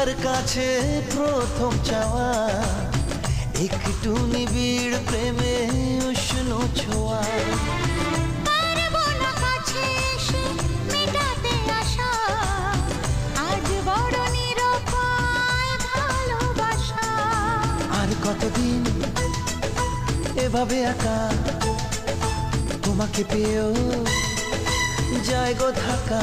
তার কাছে প্রথম চাওয়া। একটু নিবিড় প্রেমে উষ্ণ ছোঁয়া। কতদিন এভাবে একা? তোমাকে পেয়েও যায় গো থাকা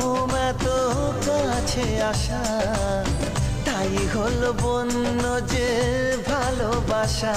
প্রথম এত কাছে আসা তাই হল বন্য যে ভালোবাসা।